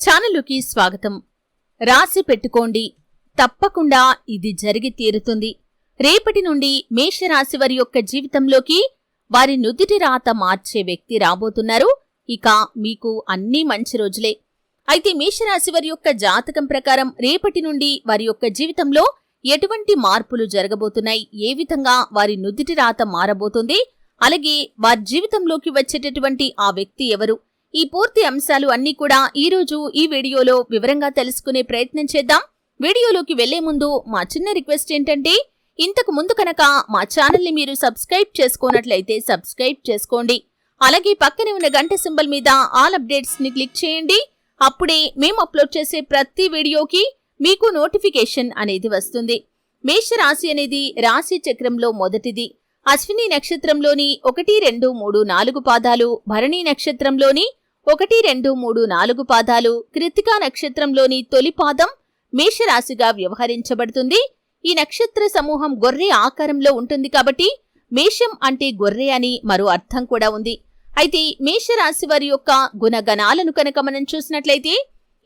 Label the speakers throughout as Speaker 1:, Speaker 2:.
Speaker 1: ఛానలుకి స్వాగతం. రాసి పెట్టుకోండి. తప్పకుండా ఇది జరిగి తీరుతుంది. రేపటి నుండి మేషరాశి వారి యొక్క జీవితంలోకి వారి నుదిటి రాత మార్చే వ్యక్తి రాబోతున్నారు. ఇక మీకు అన్నీ మంచి రోజులే. అయితే మేషరాశి వారి యొక్క జాతకం ప్రకారం రేపటి నుండి వారి యొక్క జీవితంలో ఎటువంటి మార్పులు జరగబోతున్నాయి? ఏ విధంగా వారి నుదిటి రాత మారబోతుంది? అలాగే వారి జీవితంలోకి వచ్చేటటువంటి ఆ వ్యక్తి ఎవరు? ఈ పూర్తి అంశాలు అన్నీ కూడా ఈ రోజు ఈ వీడియోలో వివరంగా తెలుసుకునే ప్రయత్నం చేద్దాం. వీడియోలోకి వెళ్ళే ముందు మా చిన్న రిక్వెస్ట్ ఏంటంటే ఇంతకు ముందు కనుక మా ఛానల్ని మీరు సబ్స్క్రైబ్ చేసుకోనట్లయితే సబ్స్క్రైబ్ చేసుకోండి. అలాగే పక్కనే ఉన్న గంట సింబల్ మీద ఆల్ అప్డేట్స్ని క్లిక్ చేయండి. అప్పుడే మేము అప్లోడ్ చేసే ప్రతి వీడియోకి మీకు నోటిఫికేషన్ అనేది వస్తుంది. మేషరాశి అనేది రాశి చక్రంలో మొదటిది. అశ్విని నక్షత్రంలోని ఒకటి రెండు మూడు నాలుగు పాదాలు భరణి నక్షత్రంలోని ఒకటి రెండు మూడు నాలుగు పాదాలు కృతికా నక్షత్రంలోని తొలి పాదం మేషరాశిగా వ్యవహరించబడుతుంది. ఈ నక్షత్ర సమూహం గొర్రె ఆకారంలో ఉంటుంది కాబట్టి మేషం అంటే గొర్రె అని మరో అర్థం కూడా ఉంది. అయితే మేషరాశి వారి యొక్క గుణగణాలను కనుక మనం చూసినట్లయితే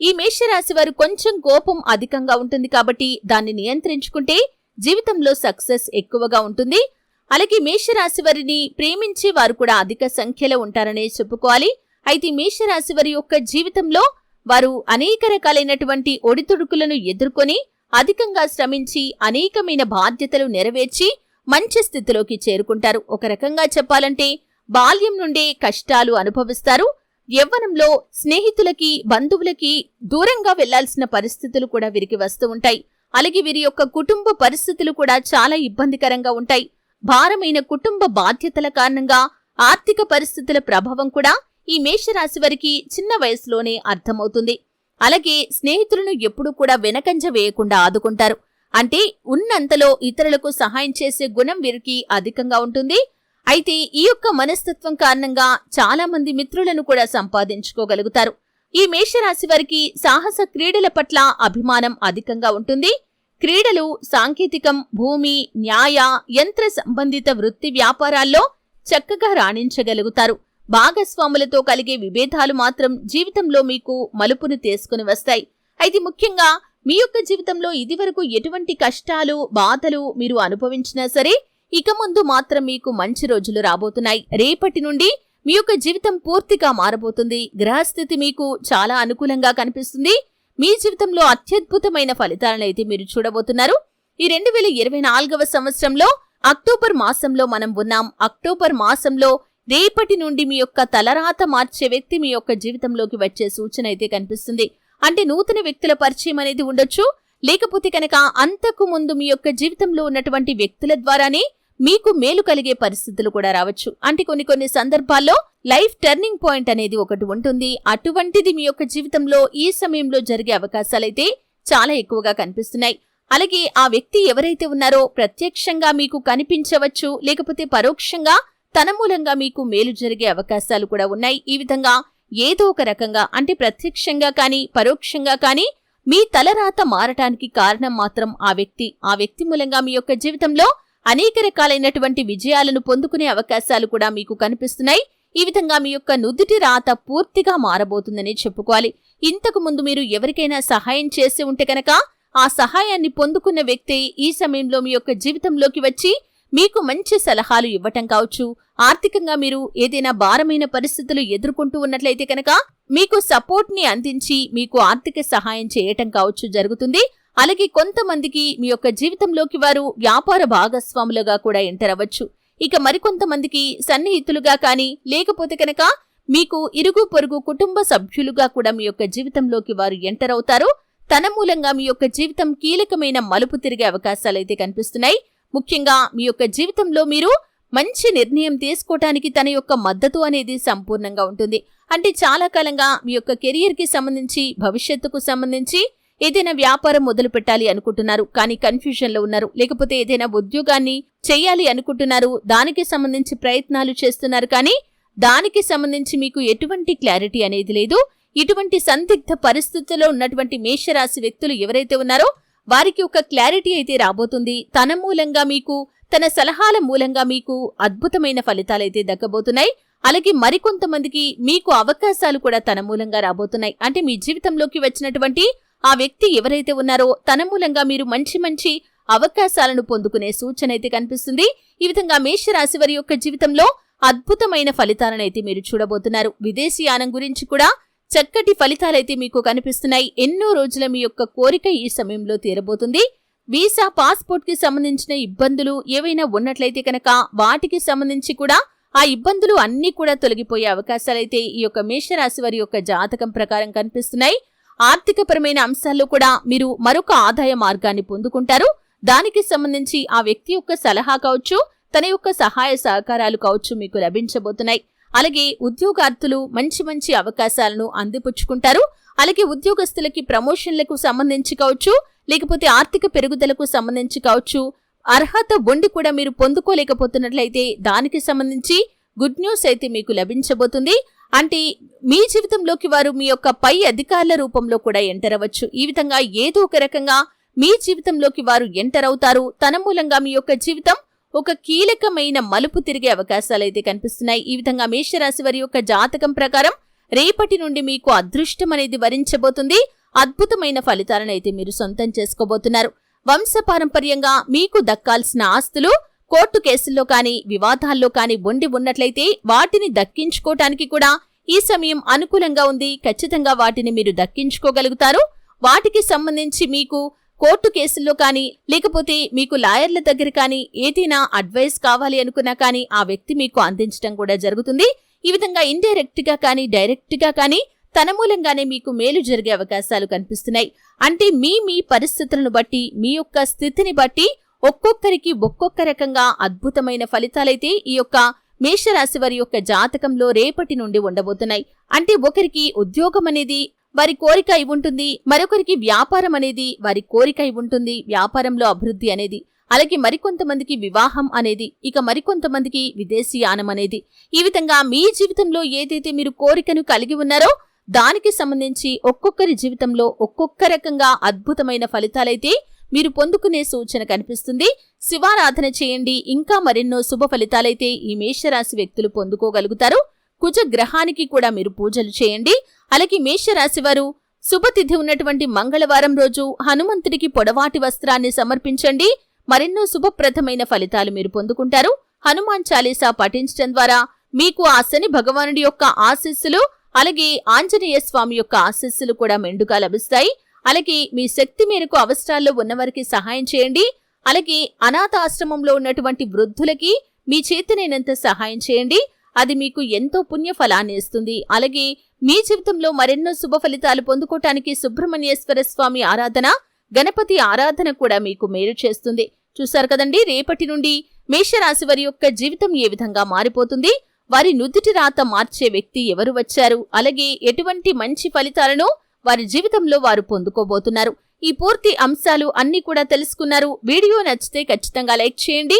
Speaker 1: ఈ మేషరాశి వారు కొంచెం కోపం అధికంగా ఉంటుంది కాబట్టి దాన్ని నియంత్రించుకుంటే జీవితంలో సక్సెస్ ఎక్కువగా ఉంటుంది. అలాగే మేషరాశి వారిని ప్రేమించే వారు కూడా అధిక సంఖ్యలో ఉంటారనే చెప్పుకోవాలి. అయితే మేషరాశి వారి యొక్క జీవితంలో వారు అనేక రకాలైనటువంటి ఒడిదుడుకులను ఎదుర్కొని అధికంగా శ్రమించి అనేకమైన బాధ్యతలు నెరవేర్చి మంచి స్థితిలోకి చేరుకుంటారు. ఒక రకంగా చెప్పాలంటే బాల్యం నుండే కష్టాలు అనుభవిస్తారు. యవ్వనంలో స్నేహితులకి బంధువులకి దూరంగా వెళ్ళాల్సిన పరిస్థితులు కూడా వీరికి వస్తూ ఉంటాయి. అలాగే వీరి యొక్క కుటుంబ పరిస్థితులు కూడా చాలా ఇబ్బందికరంగా ఉంటాయి. భారమైన కుటుంబ బాధ్యతల కారణంగా ఆర్థిక పరిస్థితుల ప్రభావం కూడా ఈ మేషరాశి వారికి చిన్న వయసులోనే అర్థమవుతుంది. అలాగే స్నేహితులను ఎప్పుడూ కూడా వెనకంజ వేయకుండా ఆదుకుంటారు. అంటే ఉన్నంతలో ఇతరులకు సహాయం చేసే గుణం వీరికి అధికంగా ఉంటుంది. అయితే ఈ యొక్క మనస్తత్వం కారణంగా చాలా మంది మిత్రులను కూడా సంపాదించుకోగలుగుతారు. ఈ మేషరాశి వారికి సాహస క్రీడల పట్ల అభిమానం అధికంగా ఉంటుంది. క్రీడలు సాంకేతికం భూమి న్యాయ యంత్ర సంబంధిత వృత్తి వ్యాపారాల్లో చక్కగా రాణించగలుగుతారు. భాగస్వాములతో కలిగే విభేదాలు మాత్రం జీవితంలో మీకు మలుపును తీసుకుని వస్తాయి. అయితే ముఖ్యంగా మీ యొక్క జీవితంలో ఇదివరకు ఎటువంటి కష్టాలు బాధలు మీరు అనుభవించినా సరే ఇక ముందు మాత్రం మీకు మంచి రోజులు రాబోతున్నాయి. రేపటి నుండి మీ యొక్క జీవితం పూర్తిగా మారబోతుంది. గ్రహస్థితి మీకు చాలా అనుకూలంగా కనిపిస్తుంది. మీ జీవితంలో అత్యద్భుతమైన ఫలితాలను అయితే మీరు చూడబోతున్నారు. ఈ రెండు వేల ఇరవై నాలుగవ సంవత్సరంలో అక్టోబర్ మాసంలో మనం ఉన్నాం. అక్టోబర్ మాసంలో రేపటి నుండి మీ యొక్క తలరాత మార్చే వ్యక్తి మీ యొక్క జీవితంలోకి వచ్చే సూచన అయితే కనిపిస్తుంది. అంటే నూతన వ్యక్తుల పరిచయం అనేది ఉండొచ్చు. లేకపోతే కనుక అంతకు ముందు మీ యొక్క జీవితంలో ఉన్నటువంటి వ్యక్తుల ద్వారానే మీకు మేలు కలిగే పరిస్థితులు కూడా రావచ్చు. అంటే కొన్ని కొన్ని సందర్భాల్లో లైఫ్ టర్నింగ్ పాయింట్ అనేది ఒకటి ఉంటుంది. అటువంటిది మీ యొక్క జీవితంలో ఈ సమయంలో జరిగే అవకాశాలైతే చాలా ఎక్కువగా కనిపిస్తున్నాయి. అలాగే ఆ వ్యక్తి ఎవరైతే ఉన్నారో ప్రత్యక్షంగా మీకు కనిపించవచ్చు. లేకపోతే పరోక్షంగా తన మూలంగా మీకు మేలు జరిగే అవకాశాలు కూడా ఉన్నాయి. ఈ విధంగా ఏదో ఒక రకంగా అంటే ప్రత్యక్షంగా కానీ పరోక్షంగా కానీ మీ తలరాత మారటానికి కారణం మాత్రం ఆ వ్యక్తి. ఆ వ్యక్తి మూలంగా మీ యొక్క జీవితంలో అనేక రకాలైనటువంటి విజయాలను పొందుకునే అవకాశాలు కూడా మీకు కనిపిస్తున్నాయి. ఈ విధంగా మీ యొక్క నుదుటి రాత పూర్తిగా మారబోతుందని చెప్పుకోవాలి. ఇంతకు ముందు మీరు ఎవరికైనా సహాయం చేసి ఉంటే కనుక ఆ సహాయాన్ని పొందుకున్న వ్యక్తి ఈ సమయంలో మీ యొక్క జీవితంలోకి వచ్చి మీకు మంచి సలహాలు ఇవ్వటం కావచ్చు. ఆర్థికంగా మీరు ఏదైనా భారమైన పరిస్థితులు ఎదుర్కొంటూ ఉన్నట్లయితే కనుక మీకు సపోర్ట్ని అందించి మీకు ఆర్థిక సహాయం చేయటం కావచ్చు జరుగుతుంది. అలాగే కొంతమందికి మీ యొక్క జీవితంలోకి వారు వ్యాపార భాగస్వాములుగా కూడా ఎంటర్ అవ్వచ్చు. ఇక మరికొంతమందికి సన్నిహితులుగా కానీ లేకపోతే కనుక మీకు ఇరుగు పొరుగు కుటుంబ సభ్యులుగా కూడా మీ యొక్క జీవితంలోకి వారు ఎంటర్ అవుతారు. తన మూలంగా మీ యొక్క జీవితం కీలకమైన మలుపు తిరిగే అవకాశాలైతే కనిపిస్తున్నాయి. ముఖ్యంగా మీ యొక్క జీవితంలో మీరు మంచి నిర్ణయం తీసుకోవటానికి తన యొక్క మద్దతు అనేది సంపూర్ణంగా ఉంటుంది. అంటే చాలా కాలంగా మీ యొక్క కెరియర్కి సంబంధించి భవిష్యత్తుకు సంబంధించి ఏదైనా వ్యాపారం మొదలు పెట్టాలి అనుకుంటున్నారు. కానీ కన్ఫ్యూజన్లో ఉన్నారు. లేకపోతే ఏదైనా ఉద్యోగాన్ని చేయాలి అనుకుంటున్నారు. దానికి సంబంధించి ప్రయత్నాలు చేస్తున్నారు. కానీ దానికి సంబంధించి మీకు ఎటువంటి క్లారిటీ అనేది లేదు. ఇటువంటి సందిగ్ధ పరిస్థితుల్లో ఉన్నటువంటి మేషరాశి వ్యక్తులు ఎవరైతే ఉన్నారో వారికి ఒక క్లారిటీ అయితే రాబోతుంది. తన మూలంగా మీకు తన సలహాల మూలంగా మీకు అద్భుతమైన ఫలితాలైతే దక్కబోతున్నాయి. అలాగే మరికొంతమందికి మీకు అవకాశాలు కూడా తన మూలంగా రాబోతున్నాయి. అంటే మీ జీవితంలోకి వచ్చినటువంటి ఆ వ్యక్తి ఎవరైతే ఉన్నారో తన మూలంగా మీరు మంచి మంచి అవకాశాలను పొందుకునే సూచన అయితే కనిపిస్తుంది. ఈ విధంగా మేషరాశి వారి యొక్క జీవితంలో అద్భుతమైన ఫలితాలను అయితే మీరు చూడబోతున్నారు. విదేశీయానం గురించి కూడా చక్కటి ఫలితాలైతే మీకు కనిపిస్తున్నాయి. ఎన్నో రోజుల మీ యొక్క కోరిక ఈ సమయంలో తీరబోతుంది. వీసా పాస్పోర్ట్కి సంబంధించిన ఇబ్బందులు ఏవైనా ఉన్నట్లయితే కనుక వాటికి సంబంధించి కూడా ఆ ఇబ్బందులు అన్నీ కూడా తొలగిపోయే అవకాశాలైతే ఈ యొక్క మేషరాశి వారి యొక్క జాతకం ప్రకారం కనిపిస్తున్నాయి. ఆర్థికపరమైన అంశాల్లో కూడా మీరు మరొక ఆదాయ మార్గాన్ని పొందుకుంటారు. దానికి సంబంధించి ఆ వ్యక్తి యొక్క సలహా కావచ్చు తన యొక్క సహాయ సహకారాలు కావచ్చు మీకు లభించబోతున్నాయి. అలాగే ఉద్యోగార్థులు మంచి మంచి అవకాశాలను అందిపుచ్చుకుంటారు. అలాగే ఉద్యోగస్తులకి ప్రమోషన్లకు సంబంధించి కావచ్చు లేకపోతే ఆర్థిక పెరుగుదలకు సంబంధించి కావచ్చు అర్హత ఉండి కూడా మీరు పొందుకోలేకపోతున్నట్లయితే దానికి సంబంధించి గుడ్ న్యూస్ అయితే మీకు లభించబోతుంది. అంటే మీ జీవితంలోకి వారు మీ యొక్క పై అధికారుల రూపంలో కూడా ఎంటర్ అవ్వచ్చు. ఈ విధంగా ఏదో ఒక రకంగా మీ జీవితంలోకి వారు ఎంటర్ అవుతారు. తన మూలంగా మీ యొక్క జీవితం ఒక కీలకమైన మలుపు తిరిగే అవకాశాలైతే కనిపిస్తున్నాయి. ఈ విధంగా మేషరాశి వారి యొక్క జాతకం ప్రకారం రేపటి నుండి మీకు అదృష్టం అనేది వరించబోతుంది. అద్భుతమైన ఫలితాలను అయితే మీరు సొంతం చేసుకోబోతున్నారు. వంశపారంపర్యంగా మీకు దక్కాల్సిన ఆస్తులు కోర్టు కేసుల్లో కానీ వివాదాల్లో కానీ ఉండి ఉన్నట్లయితే వాటిని దక్కించుకోవటానికి కూడా ఈ సమయం అనుకూలంగా ఉంది. ఖచ్చితంగా వాటిని మీరు దక్కించుకోగలుగుతారు. వాటికి సంబంధించి మీకు కోర్టు కేసుల్లో కానీ లేకపోతే మీకు లాయర్ల దగ్గర కానీ ఏదైనా అడ్వైస్ కావాలి అనుకున్నా కానీ ఆ వ్యక్తి మీకు అందించడం కూడా జరుగుతుంది. ఈ విధంగా ఇండైరెక్ట్గా కానీ డైరెక్ట్గా కానీ తన మూలంగానే మీకు మేలు జరిగే అవకాశాలు కనిపిస్తున్నాయి. అంటే మీ మీ పరిస్థితులను బట్టి మీ యొక్క స్థితిని బట్టి ఒక్కొక్కరికి ఒక్కొక్క రకంగా అద్భుతమైన ఫలితాలైతే ఈ యొక్క మేషరాశి వారి యొక్క జాతకంలో రేపటి నుండి ఉండబోతున్నాయి. అంటే ఒకరికి ఉద్యోగం అనేది వారి కోరిక అయి ఉంటుంది మరొకరికి వ్యాపారం అనేది వారి కోరిక అయి ఉంటుంది వ్యాపారంలో అభివృద్ధి అనేది అలాగే మరికొంతమందికి వివాహం అనేది ఇక మరికొంతమందికి విదేశీయానం అనేది. ఈ విధంగా మీ జీవితంలో ఏదైతే మీరు కోరికను కలిగి ఉన్నారో దానికి సంబంధించి ఒక్కొక్కరి జీవితంలో ఒక్కొక్క రకంగా అద్భుతమైన ఫలితాలైతే మీరు పొందుకునే సూచన కనిపిస్తుంది. శివారాధన చేయండి. ఇంకా మరెన్నో శుభ ఫలితాలైతే ఈ మేషరాశి వ్యక్తులు పొందుకోగలుగుతారు. కుజ గ్రహానికి కూడా మీరు పూజలు చేయండి. అలాగే మేషరాశి వారు శుభతిథి ఉన్నటువంటి మంగళవారం రోజు హనుమంతుడికి పొడవాటి వస్త్రాన్ని సమర్పించండి. మరెన్నో శుభప్రదమైన ఫలితాలు మీరు పొందుకుంటారు. హనుమాన్ చాలీసా పఠించడం ద్వారా మీకు ఆ శని భగవానుడి యొక్క ఆశీస్సులు అలాగే ఆంజనేయ స్వామి యొక్క ఆశీస్సులు కూడా మెండుగా లభిస్తాయి. అలాగే మీ శక్తి మేరకు అవసరాల్లో ఉన్నవారికి సహాయం చేయండి. అలాగే అనాథ ఆశ్రమంలో ఉన్నటువంటి వృద్ధులకి మీ చేతనైనంత సహాయం చేయండి. అది మీకు ఎంతో పుణ్య ఫలాన్ని ఇస్తుంది. అలాగే మీ జీవితంలో మరెన్నో శుభ ఫలితాలు పొందుకోవటానికి సుబ్రహ్మణ్యేశ్వర స్వామి ఆరాధన గణపతి ఆరాధన కూడా మీకు మేలు చేస్తుంది. చూశారు కదండి రేపటి నుండి మేషరాశి వారి యొక్క జీవితం ఏ విధంగా మారిపోతుంది? వారి నుదుటి రాత మార్చే వ్యక్తి ఎవరు వచ్చారు? అలాగే ఎటువంటి మంచి ఫలితాలను వారి జీవితంలో వారు పొందుకోబోతున్నారు? ఈ పూర్తి అంశాలు అన్ని కూడా తెలుసుకున్నారు. వీడియో నచ్చితే ఖచ్చితంగా లైక్ చేయండి.